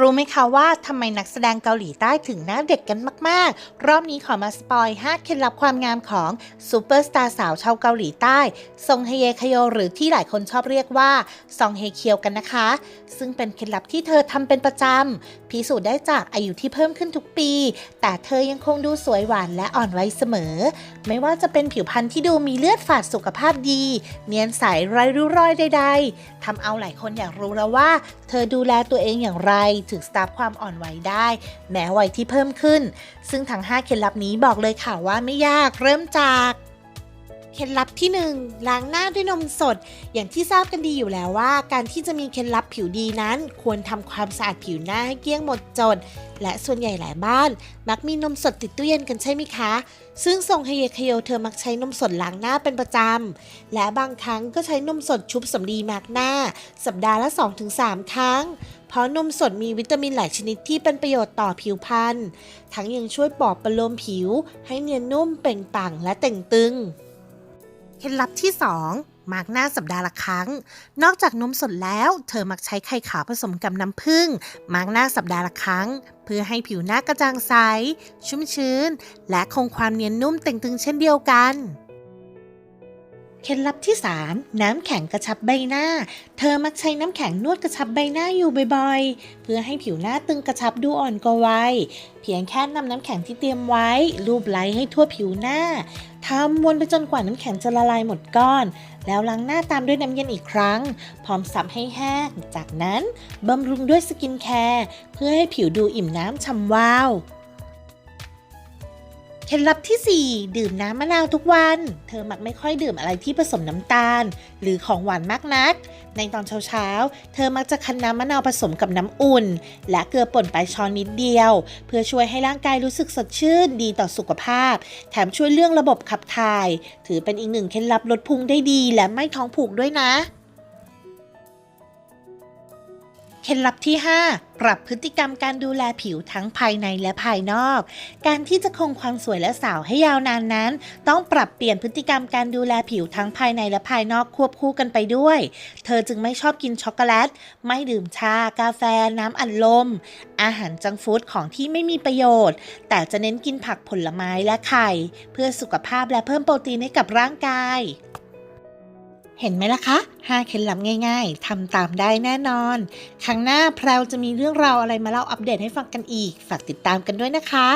รู้ไหมคะว่าทำไมนักแสดงเกาหลีใต้ถึงหน้าเด็กกันมาก ๆ รอบนี้ขอมาสปอย 5 เคล็ดลับความงามของซูเปอร์สตาร์สาวชาวเกาหลีใต้ ซงเฮเยคโยหรือที่หลายคนชอบเรียกว่า ซองเฮเคียวกันนะคะ ซึ่งเป็นเคล็ดลับที่เธอทำเป็นประจำ พิสูจน์ได้จากอายุที่เพิ่มขึ้นทุกปี แต่เธอยังคงดูสวยหวานและอ่อนวัยเสมอ ไม่ว่าจะเป็นผิวพรรณที่ดูมีเลือดฝาดสุขภาพดี เนียนใสไร้ริ้วรอยใด ๆทำเอาหลายคนอยากรู้แล้วว่า เธอดูแลตัวเองอย่างไรถึงสตาร์ฟความอ่อนไหวได้ แม้วัยที่เพิ่มขึ้น ซึ่งทั้ง 5 เคล็ดลับนี้บอกเลยค่ะว่าไม่ยากเริ่มจาก เคล็ดลับที่ 1 ล้างหน้าด้วยนมสด อย่างที่ทราบกันดีอยู่แล้วว่า การที่จะมีเคล็ดลับผิวดีนั้น ควรทำความสะอาดผิวหน้าให้เกลี้ยงหมดจด และส่วนใหญ่หลายบ้าน มักมีนมสดติดตู้เย็นกันใช่ไหมคะ ซึ่งทรงเฮเยคโยเธอมักใช้นมสดล้างหน้าเป็นประจำ และบางครั้งก็ใช้นมสดชุบสำลีมากหน้า สัปดาห์ละ 2-3 ครั้ง เพราะนมสดมีวิตามินหลายชนิดที่เป็นประโยชน์ต่อผิวพรรณทั้งยังช่วยปลอบประโลมผิว ให้เนียนนุ่มเปล่งปลั่งและเต่งตึง เคล็ดลับที่ 2 มาร์กหน้าสัปดาห์ละครั้ง นอกจากนมสดแล้ว เธอมักใช้ไข่ขาวผสมกับน้ำผึ้งมาร์กหน้าสัปดาห์ละครั้ง เพื่อให้ผิวหน้ากระจ่างใส ชุ่มชื้น และคงความเนียนนุ่มเต่งตึงเช่นเดียวกันเคล็ดลับที่ 3 น้ำแข็งกระชับใบหน้า เธอมักใช้น้ำแข็งนวดกระชับใบหน้าอยู่บ่อยๆ เพื่อให้ผิวหน้าตึงกระชับดูอ่อนกว่าวัย เพียงแค่นำน้ำแข็งที่เตรียมไว้ลูบไล้ให้ทั่วผิวหน้า ทำวนไปจนกว่าน้ำแข็งจะละลายหมดก้อน แล้วล้างหน้าตามด้วยน้ำเย็นอีกครั้ง พร้อมสับให้แห้ง จากนั้นบำรุงด้วยสกินแคร์เพื่อให้ผิวดูอิ่มน้ำช่ำวาว เคล็ดลับที่ 4 ดื่มน้ำมะนาวทุกวัน เธอมักไม่ค่อยดื่มอะไรที่ผสมน้ำตาล หรือของหวานมากนัก ในตอนเช้าๆ เธอมักจะคั้นน้ำมะนาวผสมกับน้ำอุ่น และเกลือป่นไปช้อนนิดเดียว เพื่อช่วยให้ร่างกายรู้สึกสดชื่นดีต่อสุขภาพ แถมช่วยเรื่องระบบขับถ่าย ถือเป็นอีกหนึ่งเคล็ดลับลดพุงได้ดีและไม่ท้องผูกด้วยนะ เคล็ดลับที่ 5 ปรับพฤติกรรมการดูแลผิวทั้งภายในและภายนอก การที่จะคงความสวยและสาวให้ยาวนานนั้น ต้องปรับเปลี่ยนพฤติกรรมการดูแลผิวทั้งภายในและภายนอกควบคู่กันไปด้วย เธอจึงไม่ชอบกินช็อกโกแลต ไม่ดื่มชา กาแฟ น้ำอัดลม อาหารจังฟู้ดของที่ไม่มีประโยชน์ แต่จะเน้นกินผักผลไม้และไข่ เพื่อสุขภาพและเพิ่มโปรตีนให้กับร่างกาย เห็นไหมล่ะคะ5เคล็ดลับง่ายๆทำตามได้แน่นอน ครั้งหน้าแพรวจะมีเรื่องราวอะไรมาเล่าอัปเดตให้ฟังกันอีก ฝากติดตามกันด้วยนะคะ